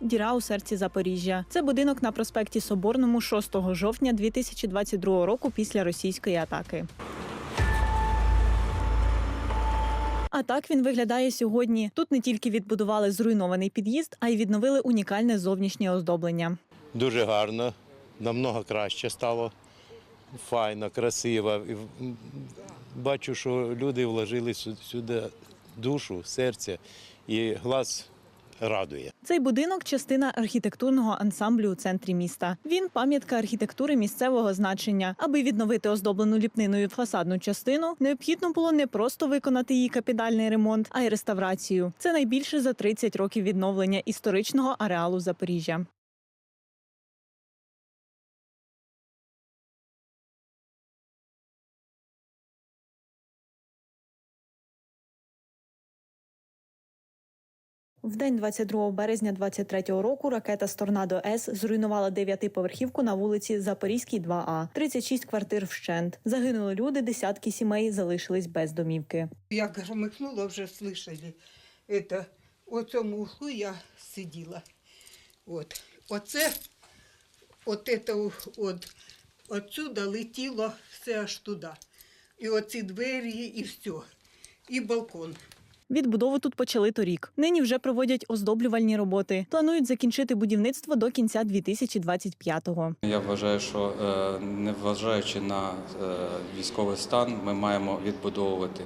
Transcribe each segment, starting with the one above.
Діра у серці Запоріжжя. Це будинок на проспекті Соборному 6 жовтня 2022 року після російської атаки. А так він виглядає сьогодні. Тут не тільки відбудували зруйнований під'їзд, а й відновили унікальне зовнішнє оздоблення. Дуже гарно, намного краще стало. Файно, красиво. Бачу, що люди вложили сюди душу, серце і глаз радує. Цей будинок частина архітектурного ансамблю у центрі міста. Він пам'ятка архітектури місцевого значення. Аби відновити оздоблену ліпниною фасадну частину, необхідно було не просто виконати її капітальний ремонт, а й реставрацію. Це найбільше за 30 років відновлення історичного ареалу Запоріжжя. В день 22 березня 23 року ракета з торнадо С зруйнувала дев'ятиповерхівку на вулиці Запорізькій 2А. 36 квартир вщент. Загинули люди, десятки сімей залишились без домівки. Як громихнуло, вже слышали. Это, у цьому углу я сиділа. От. Оце, от это, от, отсюда летіло все аж туди. І оці двері, і все. І балкон. Відбудову тут почали торік. Нині вже проводять оздоблювальні роботи. Планують закінчити будівництво до кінця 2025-го. Я вважаю, що е, незважаючи на е, військовий стан, ми маємо відбудовувати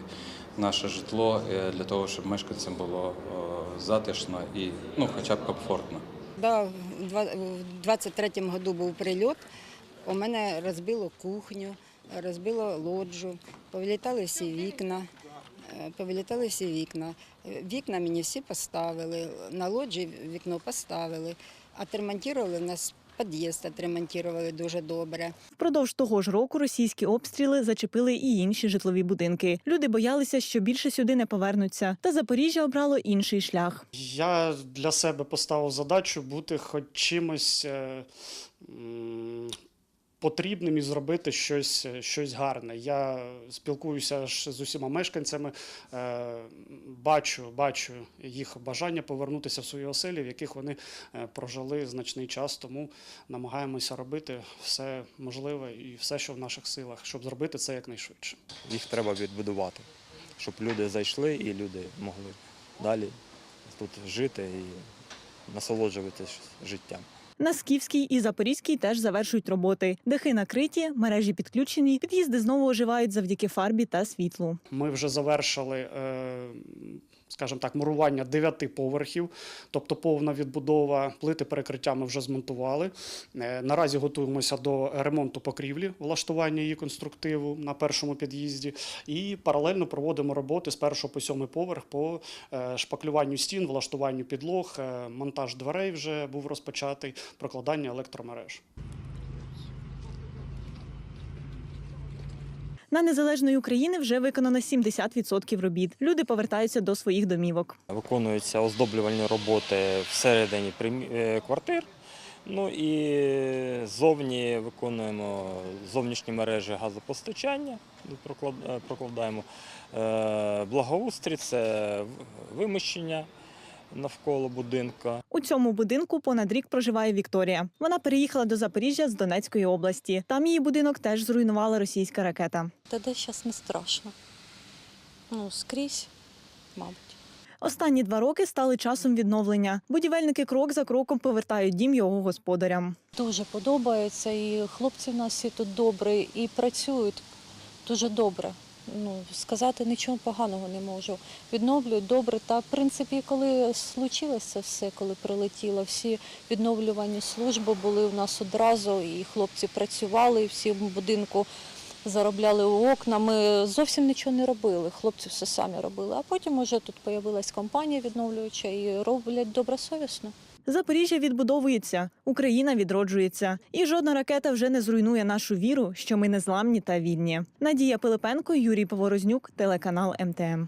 наше житло е, для того, щоб мешканцям було затишно і ну, хоча б комфортно. Да, в 23-му году був прильот. У мене розбило кухню, розбило лоджу, повилітали всі вікна. Е, Повилітали всі вікна. Е, Вікна мені всі поставили, на лоджі вікно поставили. Отремонтували в нас під'їзд, отремонтували дуже добре. Впродовж того ж року російські обстріли зачепили і інші житлові будинки. Люди боялися, що більше сюди не повернуться. Та Запоріжжя обрало інший шлях. Я для себе поставив задачу бути хоч чимось е, потрібним і зробити щось, щось гарне. Я спілкуюся ж з усіма мешканцями, е, бачу, бачу їх бажання повернутися в свої оселі, в яких вони е, прожили значний час. Тому намагаємося робити все можливе і все, що в наших силах, щоб зробити це якнайшвидше. їх треба відбудувати, щоб люди зайшли і люди могли далі тут жити і насолоджуватися життям. На Скіфській і Запорізькій теж завершують роботи. Дахи накриті, мережі підключені, під'їзди знову оживають завдяки фарбі та світлу. Ми вже завершили, е, скажімо так, мурування дев'яти поверхів, тобто повна відбудова плити перекриття ми вже змонтували. Е, Наразі готуємося до ремонту покрівлі, влаштування її конструктиву на першому під'їзді. І паралельно проводимо роботи з першого по сьомий поверх по е, шпаклюванню стін, влаштуванню підлог, е, монтаж дверей вже був розпочатий, прокладання електромереж. На незалежної України вже виконано 70% робіт. Люди повертаються до своїх домівок. Виконуються оздоблювальні роботи всередині е, квартир. Ну і зовні виконуємо зовнішні мережі газопостачання, проклад- е, прокладаємо Е, благоустрій, це в- вимощення навколо будинка. У цьому будинку понад рік проживає Вікторія. Вона переїхала до Запоріжжя з Донецької області. Там її будинок теж зруйнувала російська ракета. Та де зараз не страшно. Ну, скрізь, мабуть. Останні два роки стали часом відновлення. Будівельники крок за кроком повертають дім його господарям. Дуже подобається, і хлопці в нас всі тут добрі і працюють дуже добре. Ну, сказати нічого поганого не можу. Відновлюють добре. Та в принципі, коли случилося все, коли прилетіло, всі відновлювані служби були у нас одразу, і хлопці працювали, і всі в будинку заробляли у окна. Ми зовсім нічого не робили. Хлопці все самі робили. А потім уже тут з'явилась компанія відновлююча і роблять добросовісно. Запоріжжя відбудовується, Україна відроджується, і жодна ракета вже не зруйнує нашу віру, що ми незламні та вільні. Надія Пилипенко, Юрій Поворознюк, телеканал МТМ.